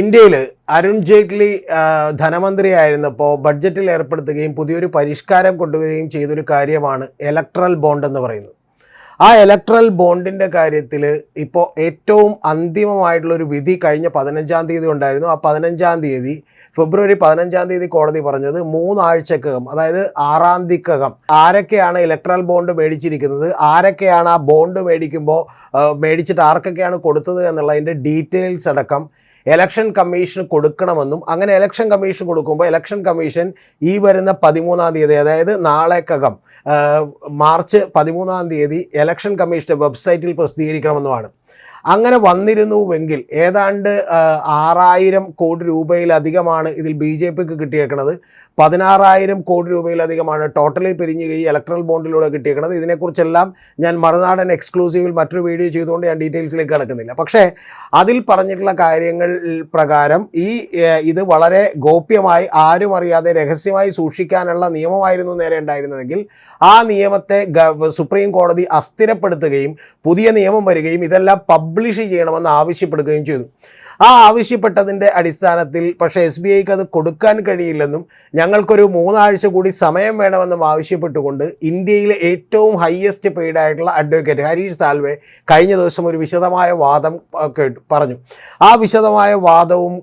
ഇന്ത്യയിൽ അരുൺ ജെയ്റ്റ്ലി ധനമന്ത്രിയായിരുന്നപ്പോൾ ബഡ്ജറ്റിൽ ഏർപ്പെടുത്തുകയും പുതിയൊരു പരിഷ്കാരം കൊണ്ടുവരികയും ചെയ്തൊരു കാര്യമാണ് ഇലക്ട്രൽ ബോണ്ട് എന്ന് പറയുന്നത്. ആ ഇലക്ട്രൽ ബോണ്ടിന്റെ കാര്യത്തിൽ ഇപ്പോൾ ഏറ്റവും അന്തിമമായിട്ടുള്ളൊരു വിധി കഴിഞ്ഞ പതിനഞ്ചാം തീയതി ഉണ്ടായിരുന്നു. ആ പതിനഞ്ചാം തീയതി ഫെബ്രുവരി പതിനഞ്ചാം തീയതി കോടതി പറഞ്ഞത് മൂന്നാഴ്ചക്കകം അതായത് ആറാം തീക്കകം ആരൊക്കെയാണ് ഇലക്ട്രൽ ബോണ്ട് മേടിച്ചിരിക്കുന്നത് ആരൊക്കെയാണ് ആ ബോണ്ട് മേടിക്കുമ്പോൾ മേടിച്ചിട്ട് ആർക്കൊക്കെയാണ് കൊടുത്തത് എന്നുള്ളതിന്റെ ഡീറ്റെയിൽസ് അടക്കം ഇലക്ഷൻ കമ്മീഷന് കൊടുക്കണമെന്നും അങ്ങനെ ഇലക്ഷൻ കമ്മീഷൻ കൊടുക്കുമ്പോൾ ഇലക്ഷൻ കമ്മീഷൻ ഈ വരുന്ന പതിമൂന്നാം തീയതി അതായത് നാളേക്കകം മാർച്ച് പതിമൂന്നാം തീയതി ഇലക്ഷൻ കമ്മീഷന്റെ വെബ്സൈറ്റിൽ പ്രസിദ്ധീകരിക്കണമെന്നുമാണ്. അങ്ങനെ വന്നിരുന്നുവെങ്കിൽ ഏതാണ്ട് ആറായിരം കോടി രൂപയിലധികമാണ് ഇതിൽ ബി ജെ പിക്ക് കിട്ടിയേക്കുന്നത് പതിനാറായിരം കോടി രൂപയിലധികമാണ് ടോട്ടലി പിരിഞ്ഞ് ഈ ഇലക്ട്രൽ ബോണ്ടിലൂടെ കിട്ടിയേക്കുന്നത് ഇതിനെക്കുറിച്ചെല്ലാം ഞാൻ മറുനാടൻ എക്സ്ക്ലൂസീവിൽ മറ്റൊരു വീഡിയോ ചെയ്തുകൊണ്ട് ഞാൻ ഡീറ്റെയിൽസിലേക്ക് കിടക്കുന്നില്ല. പക്ഷേ അതിൽ പറഞ്ഞിട്ടുള്ള കാര്യങ്ങൾ പ്രകാരം ഈ ഇത് വളരെ ഗോപ്യമായി ആരും അറിയാതെ രഹസ്യമായി സൂക്ഷിക്കാനുള്ള നിയമമായിരുന്നു നേരെ ഉണ്ടായിരുന്നതെങ്കിൽ ആ നിയമത്തെ സുപ്രീം കോടതി അസ്ഥിരപ്പെടുത്തുകയും പുതിയ നിയമം വരികയും ഇതെല്ലാം പബ്ലിഷ് ചെയ്യണമെന്ന് ആവശ്യപ്പെടുകയും ചെയ്തു. ആ ആവശ്യപ്പെട്ടതിന്റെ അടിസ്ഥാനത്തിൽ പക്ഷേ എസ് ബി ഐക്ക് അത് കൊടുക്കാൻ കഴിയില്ലെന്നും ഞങ്ങൾക്കൊരു മൂന്നാഴ്ച കൂടി സമയം വേണമെന്നും ആവശ്യപ്പെട്ടുകൊണ്ട് ഇന്ത്യയിലെ ഏറ്റവും ഹയസ്റ്റ് പെയ്ഡ് ആയിട്ടുള്ള അഡ്വക്കേറ്റ് ഹരീഷ് സാൽവെ കഴിഞ്ഞ ദിവസം ഒരു വിശദമായ വാദം കേട്ടു പറഞ്ഞു. ആ വിശദമായ വാദവും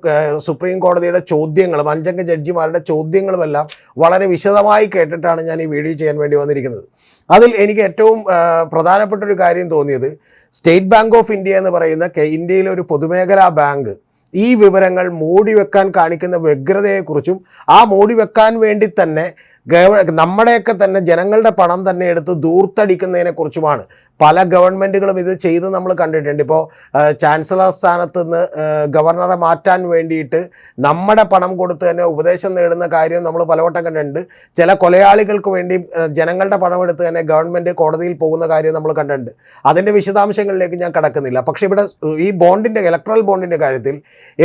സുപ്രീം കോടതിയുടെ ചോദ്യങ്ങളും അഞ്ചംഗ ജഡ്ജിമാരുടെ ചോദ്യങ്ങളുമെല്ലാം വളരെ വിശദമായി കേട്ടിട്ടാണ് ഞാൻ ഈ വീഡിയോ ചെയ്യാൻ വേണ്ടി വന്നിരിക്കുന്നത്. അതിൽ എനിക്ക് ഏറ്റവും പ്രധാനപ്പെട്ട ഒരു കാര്യം തോന്നിയത് സ്റ്റേറ്റ് ബാങ്ക് ഓഫ് ഇന്ത്യ എന്ന് പറയുന്ന ഇന്ത്യയിലെ ഒരു പൊതുമേഖലാ ബാങ്ക് ഈ വിവരങ്ങൾ മൂടിവെക്കാൻ കാണിക്കുന്ന വ്യഗ്രതയെക്കുറിച്ചും ആ മൂടിവെക്കാൻ വേണ്ടി തന്നെ ഗവ നമ്മുടെയൊക്കെ തന്നെ ജനങ്ങളുടെ പണം തന്നെ എടുത്ത് ദൂർത്തടിക്കുന്നതിനെക്കുറിച്ചുമാണ് പല ഗവൺമെന്റുകളും ഇത് ചെയ്ത് നമ്മൾ കണ്ടിട്ടുണ്ട്. ഇപ്പോൾ ചാൻസലർ സ്ഥാനത്ത് നിന്ന് ഗവർണറെ മാറ്റാൻ വേണ്ടിയിട്ട് നമ്മുടെ പണം കൊടുത്ത് തന്നെ ഉപദേശം നേടുന്ന കാര്യം നമ്മൾ പലവട്ടം കണ്ടിട്ടുണ്ട്. ചില കൊലയാളികൾക്ക് വേണ്ടി ജനങ്ങളുടെ പണം എടുത്ത് തന്നെ ഗവൺമെന്റ് കോടതിയിൽ പോകുന്ന കാര്യം നമ്മൾ കണ്ടിട്ടുണ്ട്. അതിന്റെ വിശദാംശങ്ങളിലേക്ക് ഞാൻ കടക്കുന്നില്ല. പക്ഷേ ഇവിടെ ഈ ബോണ്ടിന്റെ ഇലക്ട്രൽ ബോണ്ടിന്റെ കാര്യത്തിൽ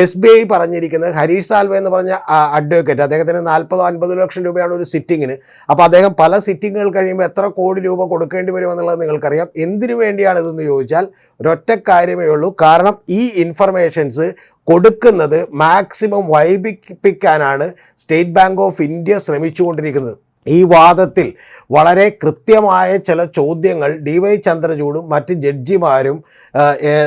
എസ് ബി ഐ പറഞ്ഞിരിക്കുന്നത് ഹരീഷ് സാൽവെ എന്ന് പറഞ്ഞ അഡ്വക്കേറ്റ് അദ്ദേഹത്തിന് നാൽപ്പതോ അൻപത് ലക്ഷം രൂപയാണ് ഒരു സിറ്റിങ്ങിന് അപ്പോൾ അദ്ദേഹം പല സിറ്റിങ്ങുകൾ കഴിയുമ്പോൾ എത്ര കോടി രൂപ കൊടുക്കേണ്ടി വരുമെന്നുള്ളത് നിങ്ങൾക്കറിയാം. എന്തിനു വേണ്ടിയാണ് ഇതെന്ന് ചോദിച്ചാൽ ഒരൊറ്റ കാര്യമേ ഉള്ളൂ. കാരണം ഈ ഇൻഫർമേഷൻസ് കൊടുക്കുന്നത് മാക്സിമം വൈപിപ്പിക്കാനാണ് സ്റ്റേറ്റ് ബാങ്ക് ഓഫ് ഇന്ത്യ ശ്രമിച്ചുകൊണ്ടിരിക്കുന്നത്. ഈ വാദത്തിൽ വളരെ കൃത്യമായ ചില ചോദ്യങ്ങൾ ഡി വൈ ചന്ദ്രചൂഡും മറ്റ് ജഡ്ജിമാരും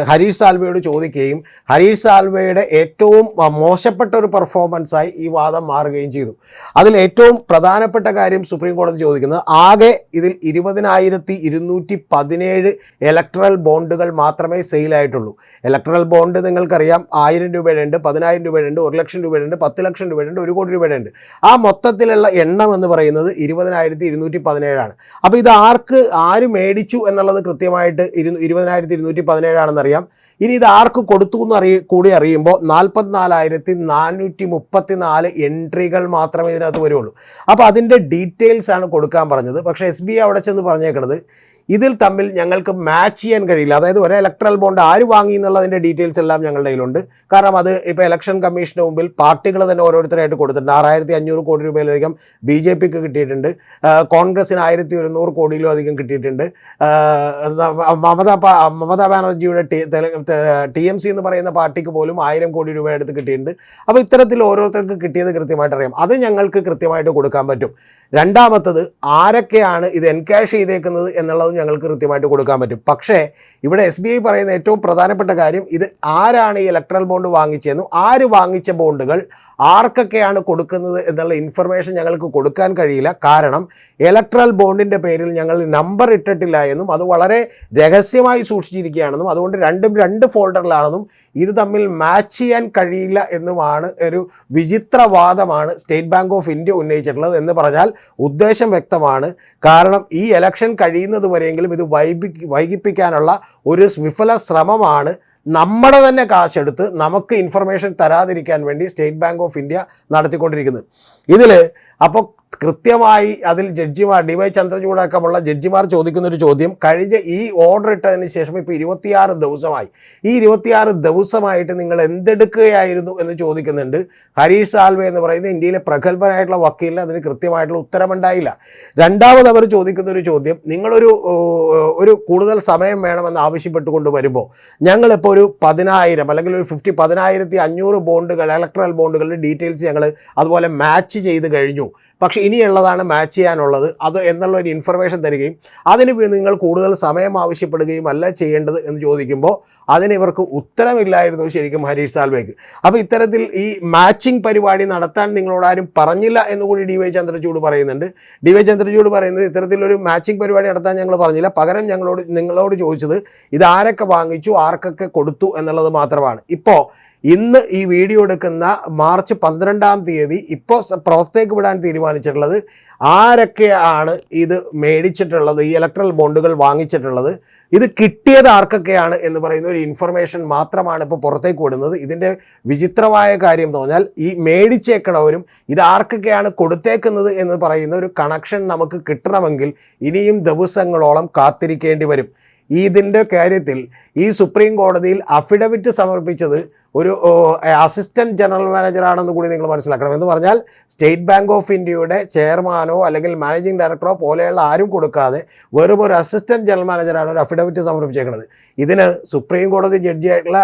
ഹരീഷ് സാൽവയോട് ചോദിക്കുകയും ഹരീഷ് സാൽവയുടെ ഏറ്റവും മോശപ്പെട്ട ഒരു പെർഫോമൻസായി ഈ വാദം മാറുകയും ചെയ്തു. അതിൽ ഏറ്റവും പ്രധാനപ്പെട്ട കാര്യം സുപ്രീം കോടതി ചോദിക്കുന്നത് ആകെ ഇതിൽ ഇരുപതിനായിരത്തി ഇരുന്നൂറ്റി പതിനേഴ് ഇലക്ട്രൽ ബോണ്ടുകൾ മാത്രമേ സെയിലായിട്ടുള്ളൂ ഇലക്ട്രൽ ബോണ്ട് നിങ്ങൾക്കറിയാം ആയിരം രൂപയുണ്ട് പതിനായിരം രൂപയുണ്ട് ഒരു ലക്ഷം രൂപയുണ്ട് പത്ത് ലക്ഷം രൂപയുണ്ട് ഒരു കോടി രൂപയുണ്ട്. ആ മൊത്തത്തിലുള്ള എണ്ണം എന്ന് പറയുന്നത് ഇരുപതിനായിരത്തി ഇരുന്നൂറ്റി പതിനേഴാണ്. അപ്പോൾ ഇത് ആർക്ക് ആര് മേടിച്ചു എന്നുള്ളത് കൃത്യമായിട്ട് ഇരു ഇരുപതിനായിരത്തി ഇരുന്നൂറ്റി പതിനേഴാണെന്നറിയാം. ഇനി ഇത് ആർക്ക് കൊടുത്തു എന്ന് അറിയ കൂടി അറിയുമ്പോൾ നാൽപ്പത്തിനാലായിരത്തി നാനൂറ്റി മുപ്പത്തി നാല് എൻട്രികൾ മാത്രമേ ഇതിനകത്ത് വരുള്ളൂ. അപ്പോൾ അതിന്റെ ഡീറ്റെയിൽസ് ആണ് കൊടുക്കാൻ പറഞ്ഞത്. പക്ഷേ എസ് ബി ഐ അവിടെ ചെന്ന് പറഞ്ഞേക്കണത് ഇതിൽ തമ്മിൽ ഞങ്ങൾക്ക് മാച്ച് ചെയ്യാൻ കഴിയില്ല. അതായത് ഒരു ഇലക്ട്രൽ ബോണ്ട് ആര് വാങ്ങി എന്നുള്ളതിന്റെ ഡീറ്റെയിൽസ് എല്ലാം ഞങ്ങളുടെ കയ്യിലുണ്ട്. കാരണം അത് ഇപ്പോൾ ഇലക്ഷൻ കമ്മീഷന് മുമ്പിൽ പാർട്ടികൾ തന്നെ ഓരോരുത്തരായിട്ട് കൊടുത്തിട്ടുണ്ട്. ആറായിരത്തി അഞ്ഞൂറ് കോടി രൂപയിലധികം ബി ജെ പിക്ക് കിട്ടിയിട്ടുണ്ട്. കോൺഗ്രസിന് ആയിരത്തി ഒരുന്നൂറ് കോടിയിലും അധികം കിട്ടിയിട്ടുണ്ട്. മമതാ മമത ബാനർജിയുടെ ടി എം സി എന്ന് പറയുന്ന പാർട്ടിക്ക് പോലും ആയിരം കോടി രൂപ എടുത്ത് കിട്ടിയിട്ടുണ്ട്. അപ്പോൾ ഇത്തരത്തിൽ ഓരോരുത്തർക്ക് കിട്ടിയത് കൃത്യമായിട്ട് അറിയാം അത് ഞങ്ങൾക്ക് കൃത്യമായിട്ട് കൊടുക്കാൻ പറ്റും. രണ്ടാമത്തത് ആരൊക്കെയാണ് ഇത് എൻകാഷ് ചെയ്തേക്കുന്നത് എന്നുള്ളതും ഞങ്ങൾക്ക് കൃത്യമായിട്ട് കൊടുക്കാൻ പറ്റും. പക്ഷേ ഇവിടെ എസ് പറയുന്ന ഏറ്റവും പ്രധാനപ്പെട്ട കാര്യം ഇത് ആരാണ് ഈ ഇലക്ട്രൽ ബോണ്ട് വാങ്ങിച്ചതെന്നും ആര് വാങ്ങിച്ച ബോണ്ടുകൾ ആർക്കൊക്കെയാണ് കൊടുക്കുന്നത് എന്നുള്ള ഇൻഫർമേഷൻ ഞങ്ങൾക്ക് കൊടുക്കാൻ കഴിയില്ല കാരണം ഇലക്ട്രൽ ബോണ്ടിന്റെ പേരിൽ ഞങ്ങൾ നമ്പർ ഇട്ടിട്ടില്ല എന്നും അത് വളരെ രഹസ്യമായി സൂക്ഷിച്ചിരിക്കുകയാണെന്നും അതുകൊണ്ട് രണ്ടും രണ്ട് ഫോൾഡറിലാണെന്നും ഇത് തമ്മിൽ മാച്ച് ചെയ്യാൻ കഴിയില്ല എന്നുമാണ് ഒരു വിചിത്രവാദമാണ് സ്റ്റേറ്റ് ബാങ്ക് ഓഫ് ഇന്ത്യ ഉന്നയിച്ചിട്ടുള്ളത് എന്ന് പറഞ്ഞാൽ ഉദ്ദേശം വ്യക്തമാണ്. കാരണം ഈ ഇലക്ഷൻ കഴിയുന്നത് വരെയെങ്കിലും ഇത് വൈകി വൈകിപ്പിക്കാനുള്ള ഒരു വിഫല ശ്രമമാണ് നമ്മുടെ തന്നെ കാശെടുത്ത് നമുക്ക് ഇൻഫർമേഷൻ തരാതിരിക്കാൻ വേണ്ടി സ്റ്റേറ്റ് ബാങ്ക് ഓഫ് ഇന്ത്യ നടത്തിക്കൊണ്ടിരിക്കുന്നത്. ഇതിൽ അപ്പോൾ കൃത്യമായി അതിൽ ജഡ്ജിമാർ ഡി വൈ ചന്ദ്രചൂടാക്കമുള്ള ജഡ്ജിമാർ ചോദിക്കുന്ന ഒരു ചോദ്യം. കഴിഞ്ഞ ഈ ഓർഡർ ഇട്ടതിന് ശേഷം ഇപ്പോൾ ഇരുപത്തിയാറ് ദിവസമായി. ഈ ഇരുപത്തിയാറ് ദിവസമായിട്ട് നിങ്ങൾ എന്തെടുക്കുകയായിരുന്നു എന്ന് ചോദിക്കുന്നുണ്ട്. ഹരീഷ് സാൽവെ എന്ന് പറയുന്ന ഇന്ത്യയിലെ പ്രഗത്ഭനായിട്ടുള്ള വക്കീലിന് അതിന് കൃത്യമായിട്ടുള്ള ഉത്തരമുണ്ടായില്ല. രണ്ടാമത് അവർ ചോദിക്കുന്ന ഒരു ചോദ്യം നിങ്ങളൊരു ഒരു കൂടുതൽ സമയം വേണമെന്ന് ആവശ്യപ്പെട്ടുകൊണ്ട് വരുമ്പോൾ ഞങ്ങളിപ്പോൾ ഒരു പതിനായിരം അല്ലെങ്കിൽ ഒരു ഫിഫ്റ്റി പതിനായിരത്തി അഞ്ഞൂറ് ബോണ്ടുകൾ ഇലക്ട്രൽ ബോണ്ടുകളുടെ ഡീറ്റെയിൽസ് ഞങ്ങൾ അതുപോലെ മാച്ച് ചെയ്ത് കഴിഞ്ഞു. പക്ഷേ ഇനിയുള്ളതാണ് മാച്ച് ചെയ്യാനുള്ളത്. അത് എന്നുള്ള ഒരു ഇൻഫർമേഷൻ തരികയും അതിന് നിങ്ങൾ കൂടുതൽ സമയം ആവശ്യപ്പെടുകയും അല്ല ചെയ്യേണ്ടത് എന്ന് ചോദിക്കുമ്പോൾ അതിന് ഇവർക്ക് ഉത്തരമില്ലായിരുന്നു ശരിക്കും ഹരീഷ് സാൽവേക്ക് അപ്പോൾ ഇത്തരത്തിൽ ഈ മാച്ചിങ് പരിപാടി നടത്താൻ നിങ്ങളോട് ആരും പറഞ്ഞില്ല എന്നുകൂടി ഡി വൈ ചന്ദ്രചൂഡ് പറയുന്നുണ്ട്. ഡി വൈ ചന്ദ്രചൂഡ് പറയുന്നത് ഇത്തരത്തിലൊരു മാച്ചിങ് പരിപാടി നടത്താൻ ഞങ്ങൾ പറഞ്ഞില്ല. പകരം ഞങ്ങളോട് നിങ്ങളോട് ചോദിച്ചത് ഇത് ആരൊക്കെ വാങ്ങിച്ചു ആർക്കൊക്കെ കൊടുത്തു എന്നുള്ളത് മാത്രമാണ്. ഇപ്പോൾ ഇന്ന് ഈ വീഡിയോ എടുക്കുന്ന മാർച്ച് പന്ത്രണ്ടാം തീയതി ഇപ്പോൾ പുറത്തേക്ക് വിടാൻ തീരുമാനിച്ചിട്ടുള്ളത് ആരൊക്കെയാണ് ഇത് മേടിച്ചിട്ടുള്ളത് ഈ ഇലക്ട്രൽ ബോണ്ടുകൾ വാങ്ങിച്ചിട്ടുള്ളത് ഇത് കിട്ടിയത് ആർക്കൊക്കെയാണ് എന്ന് പറയുന്ന ഒരു ഇൻഫർമേഷൻ മാത്രമാണ് ഇപ്പോൾ പുറത്തേക്ക് വിടുന്നത്. ഇതിന്റെ വിചിത്രമായ കാര്യം തോന്നാൽ ഈ മേടിച്ചേക്കണവരും ഇത് ആർക്കൊക്കെയാണ് കൊടുത്തേക്കുന്നത് എന്ന് പറയുന്ന ഒരു കണക്ഷൻ നമുക്ക് കിട്ടണമെങ്കിൽ ഇനിയും ദിവസങ്ങളോളം കാത്തിരിക്കേണ്ടി വരും. ഇതിന്റെ കാര്യത്തിൽ ഈ സുപ്രീം കോടതിയിൽ അഫിഡവിറ്റ് സമർപ്പിച്ചത് ഒരു അസിസ്റ്റന്റ് ജനറൽ മാനേജറാണെന്ന് കൂടി നിങ്ങൾ മനസ്സിലാക്കണം. എന്ന് പറഞ്ഞാൽ സ്റ്റേറ്റ് ബാങ്ക് ഓഫ് ഇന്ത്യയുടെ ചെയർമാനോ അല്ലെങ്കിൽ മാനേജിംഗ് ഡയറക്ടറോ പോലെയുള്ള ആരും കൊടുക്കാതെ വെറും ഒരു അസിസ്റ്റന്റ് ജനറൽ മാനേജറാണ് ഒരു അഫിഡവിറ്റ് സമർപ്പിച്ചേക്കുന്നത് ഇതിന് സുപ്രീം കോടതി ജഡ്ജി ആയിട്ടുള്ള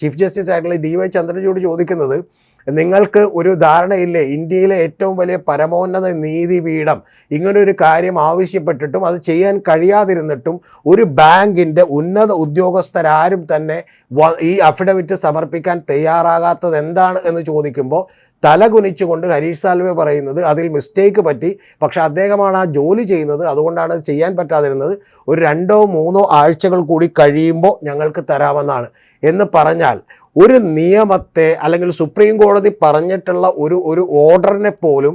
ചീഫ് ജസ്റ്റിസ് ആയിട്ടുള്ള ഡി വൈ ചന്ദ്രചൂഡ് ചോദിക്കുന്നത് നിങ്ങൾക്ക് ഒരു ധാരണയില്ലേ? ഇന്ത്യയിലെ ഏറ്റവും വലിയ പരമോന്നത നീതിപീഠം ഇങ്ങനൊരു കാര്യം ആവശ്യപ്പെട്ടിട്ടും അത് ചെയ്യാൻ കഴിയാതിരുന്നിട്ടും ഒരു ബാങ്കിന്റെ ഉന്നത ഉദ്യോഗസ്ഥരാരും തന്നെ ഈ അഫിഡവിറ്റ് സമർപ്പിക്കാൻ തയ്യാറാകാത്തത് എന്താണ് എന്ന് ചോദിക്കുമ്പോൾ തലകുനിച്ചുകൊണ്ട് ഹരീഷ് സാൽവെ പറയുന്നത് അതിൽ മിസ്റ്റേക്ക് പറ്റി. പക്ഷേ അദ്ദേഹമാണ് ആ ജോലി ചെയ്യുന്നത്. അതുകൊണ്ടാണ് ചെയ്യാൻ പറ്റാതിരുന്നത്. ഒരു രണ്ടോ മൂന്നോ ആഴ്ചകൾ കൂടി കഴിയുമ്പോൾ ഞങ്ങൾക്ക് തരാമെന്നാണ്. എന്ന് പറഞ്ഞാൽ ഒരു നിയമത്തെ അല്ലെങ്കിൽ സുപ്രീം കോടതി പറഞ്ഞിട്ടുള്ള ഒരു ഒരു ഓർഡറിനെ പോലും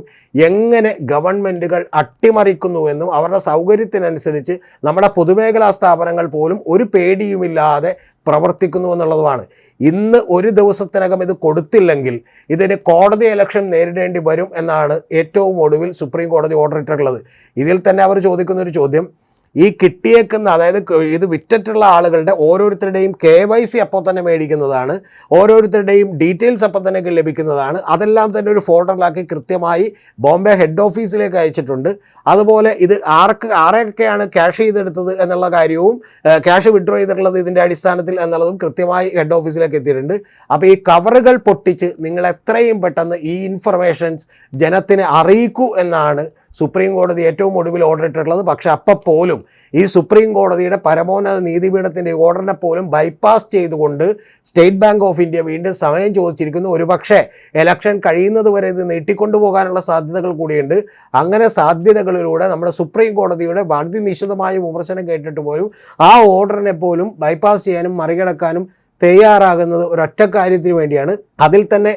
എങ്ങനെ ഗവൺമെന്റുകൾ അട്ടിമറിക്കുന്നുവെന്നും അവരുടെ സൗകര്യത്തിനനുസരിച്ച് നമ്മുടെ പൊതുമേഖലാ സ്ഥാപനങ്ങൾ പോലും ഒരു പേടിയുമില്ലാതെ പ്രവർത്തിക്കുന്നു എന്നുള്ളതുമാണ്. ഇന്ന് ഒരു ദിവസത്തിനകം ഇത് കൊടുത്തില്ലെങ്കിൽ ഇതിന് കോടതി ഇലക്ഷൻ നേരിടേണ്ടി വരും എന്നാണ് ഏറ്റവും ഒടുവിൽ സുപ്രീം കോടതി ഓർഡർ ഇട്ടിട്ടുള്ളത്. ഇതിൽ തന്നെ അവർ ചോദിക്കുന്ന ഒരു ചോദ്യം ഈ കിട്ടിയേക്കുന്ന അതായത് ഇത് വിറ്റിട്ടുള്ള ആളുകളുടെ ഓരോരുത്തരുടെയും കെ വൈ സി അപ്പോൾ തന്നെ മേടിക്കുന്നതാണ് ഓരോരുത്തരുടെയും ഡീറ്റെയിൽസ് അപ്പോൾ തന്നെ ലഭിക്കുന്നതാണ്. അതെല്ലാം തന്നെ ഒരു ഫോൾഡറിലാക്കി കൃത്യമായി ബോംബെ ഹെഡ് ഓഫീസിലേക്ക് അയച്ചിട്ടുണ്ട്. അതുപോലെ ഇത് ആർക്ക് ആരൊക്കെയാണ് ക്യാഷ് ചെയ്തെടുത്തത് എന്നുള്ള കാര്യവും ക്യാഷ് വിഡ്രോ ചെയ്തിട്ടുള്ളത് ഇതിന്റെ അടിസ്ഥാനത്തിൽ എന്നുള്ളതും കൃത്യമായി ഹെഡ് ഓഫീസിലേക്ക് എത്തിയിട്ടുണ്ട്. അപ്പോൾ ഈ കവറുകൾ പൊട്ടിച്ച് നിങ്ങൾ എത്രയും പെട്ടെന്ന് ഈ ഇൻഫർമേഷൻസ് ജനത്തിനെ അറിയിക്കൂ എന്നാണ് സുപ്രീം കോടതി ഏറ്റവും ഒടുവിൽ ഓർഡർ ഇട്ടിട്ടുള്ളത്. പക്ഷേ അപ്പം പോലും ഈ സുപ്രീം കോടതിയുടെ പരമോന്നത നീതിപീഠത്തിന്റെ ഓർഡറിനെ പോലും ബൈപ്പാസ് ചെയ്തുകൊണ്ട് സ്റ്റേറ്റ് ബാങ്ക് ഓഫ് ഇന്ത്യ വീണ്ടും സമയം ചോദിച്ചിരിക്കുന്നു. ഒരുപക്ഷെ എലക്ഷൻ കഴിയുന്നത് വരെ ഇത് നീട്ടിക്കൊണ്ടുപോകാനുള്ള സാധ്യതകൾ കൂടിയുണ്ട്. അങ്ങനെ സാധ്യതകളിലൂടെ നമ്മുടെ സുപ്രീം കോടതിയുടെ വളരെ നിശിതമായ വിമർശനം കേട്ടിട്ട് പോലും ആ ഓർഡറിനെ പോലും ബൈപ്പാസ് ചെയ്യാനും മറികടക്കാനും തയ്യാറാകുന്നത് ഒരൊറ്റ കാര്യത്തിന് വേണ്ടിയാണ്. അതിൽ തന്നെ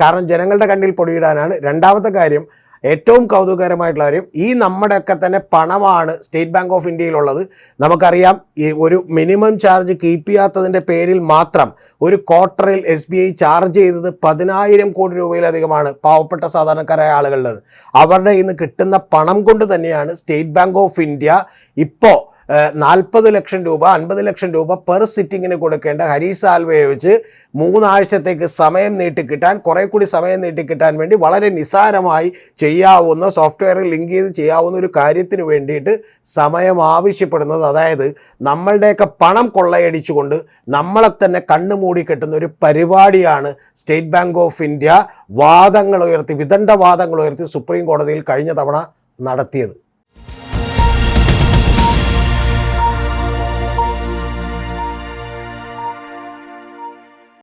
കാരണം ജനങ്ങളുടെ കണ്ണിൽ പൊടിയിടാനാണ്. രണ്ടാമത്തെ കാര്യം ഏറ്റവും കൗതുകകരമായിട്ടുള്ള കാര്യം ഈ നമ്മുടെയൊക്കെ തന്നെ പണമാണ് സ്റ്റേറ്റ് ബാങ്ക് ഓഫ് ഇന്ത്യയിലുള്ളത്. നമുക്കറിയാം ഈ ഒരു മിനിമം ചാർജ് കീപ്പ് ചെയ്യാത്തതിന്റെ പേരിൽ മാത്രം ഒരു ക്വാർട്ടറിൽ എസ് ബി ഐ ചാർജ് ചെയ്തത് പതിനായിരം കോടി രൂപയിലധികമാണ് പാവപ്പെട്ട സാധാരണക്കാരായ ആളുകളുടേത്. അവരുടെ ഇന്ന് കിട്ടുന്ന പണം കൊണ്ട് തന്നെയാണ് സ്റ്റേറ്റ് ബാങ്ക് ഓഫ് ഇന്ത്യ ഇപ്പോൾ നാൽപ്പത് ലക്ഷം രൂപ അൻപത് ലക്ഷം രൂപ പെർ സിറ്റിങ്ങിന് കൊടുക്കേണ്ട ഹരീഷ് സാൽവയെ വെച്ച് മൂന്നാഴ്ചത്തേക്ക് സമയം നീട്ടിക്കിട്ടാൻ കുറേ കൂടി സമയം നീട്ടിക്കിട്ടാൻ വേണ്ടി വളരെ നിസാരമായി ചെയ്യാവുന്ന സോഫ്റ്റ്വെയറിൽ ലിങ്ക് ചെയ്ത് ചെയ്യാവുന്ന ഒരു കാര്യത്തിന് വേണ്ടിയിട്ട് സമയം ആവശ്യപ്പെടുന്നത്. അതായത് നമ്മളുടെയൊക്കെ പണം കൊള്ളയടിച്ചുകൊണ്ട് നമ്മളെ തന്നെ കണ്ണുമൂടി കെട്ടുന്ന ഒരു പരിപാടിയാണ് സ്റ്റേറ്റ് ബാങ്ക് ഓഫ് ഇന്ത്യ വാദങ്ങൾ ഉയർത്തി വിദണ്ഡ വാദങ്ങൾ ഉയർത്തി സുപ്രീം കോടതിയിൽ കഴിഞ്ഞ തവണ നടത്തിയത്.